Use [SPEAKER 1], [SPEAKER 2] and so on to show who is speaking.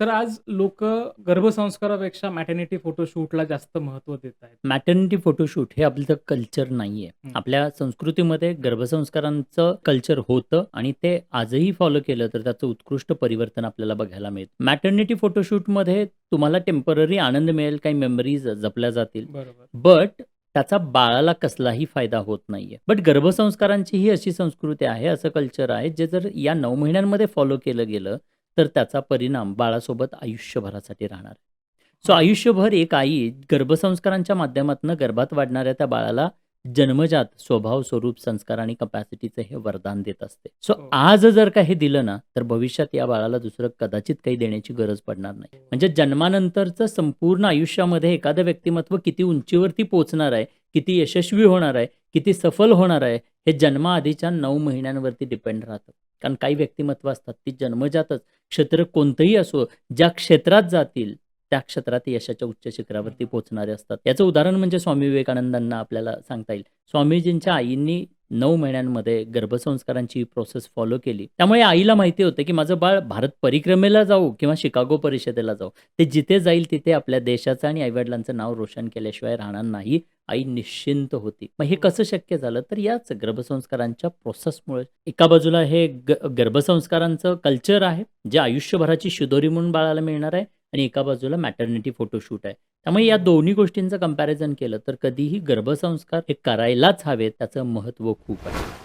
[SPEAKER 1] Sir आज लोक गर्भसंस्कारापेक्षा maternity फोटोशूटला जास्त महत्त्व देत आहेत.
[SPEAKER 2] मॅटर्निटी फोटोशूट हे आपलं कल्चर नाहीये. आपल्या संस्कृतीमध्ये गर्भसंस्कारांचं कल्चर होतं आणि ते आजही फॉलो केलं तर त्याचं उत्कृष्ट परिवर्तन आपल्याला बघायला मिळतं. मॅटर्निटी फोटोशूटमध्ये तुम्हाला टेंपररी आनंद मिळेल, काही मेमरीज जपल्या जातील.
[SPEAKER 1] बरोबर.
[SPEAKER 2] बट त्याचा बाळाला कसलाही फायदा होत नाहीये. बट गर्भसंस्कारांची ही अशी संस्कृती आहे, असं कल्चर आहे, जे जर या 9 महिन्यांमध्ये फॉलो केलं गेलं, तर त्याचा परिणाम बाळासोबत आयुष्यभरासाठी राहणार. सो आयुष्यभर एक आई गर्भसंस्कारांच्या माध्यमातनं गर्भात वाढणाऱ्या त्या बाळाला जन्मजात स्वभाव, स्वरूप, संस्कार आणि कपॅसिटीचं हे वरदान देत असते. सो
[SPEAKER 1] हो.
[SPEAKER 2] आज जर का हे दिलं ना, तर भविष्यात या बाळाला दुसरं कदाचित काही देण्याची गरज पडणार नाही. म्हणजे जन्मानंतरचं संपूर्ण आयुष्यामध्ये एखादं व्यक्तिमत्व किती उंचीवरती पोहोचणार आहे, किती यशस्वी होणार आहे, किती सफल होणार आहे, हे जन्माआधीच्या 9 महिन्यांवरती डिपेंड राहतं. कारण काही व्यक्तिमत्व असतात, ती जन्मजातच क्षेत्र कोणतंही असो, ज्या क्षेत्रात जातील, त्या क्षेत्रात यशाच्या उच्च शिखरावरती पोहोचणारे असतात. याचं उदाहरण म्हणजे स्वामी विवेकानंदांना आपल्याला सांगता येईल. स्वामीजींच्या आईंनी नऊ महिन्यांमध्ये गर्भसंस्कारांची प्रोसेस फॉलो केली. त्यामुळे आईला माहिती होतं, की माझं बाळ भारत परिक्रमेला जाऊ किंवा शिकागो परिषदेला जाऊ, ते जिथे जाईल तिथे आपल्या देशाचं आणि आईवडिलांचं नाव रोशन केल्याशिवाय राहणार नाही. आई निश्चिंत होती. मग हे कसं शक्य झालं? तर याच गर्भसंस्कारांच्या प्रोसेसमुळे. एका बाजूला हे ग गर्भसंस्कारांचं कल्चर आहे, जे आयुष्यभराची शिदोरी म्हणून बाळाला मिळणार आहे आणि एका बाजूला मॅटर्निटी फोटोशूट आहे. त्यामुळे या दोन्ही गोष्टींचं कंपॅरिझन केलं तर कधीही गर्भसंस्कार हे करायलाच हवेत, त्याचं महत्त्व खूप आहे.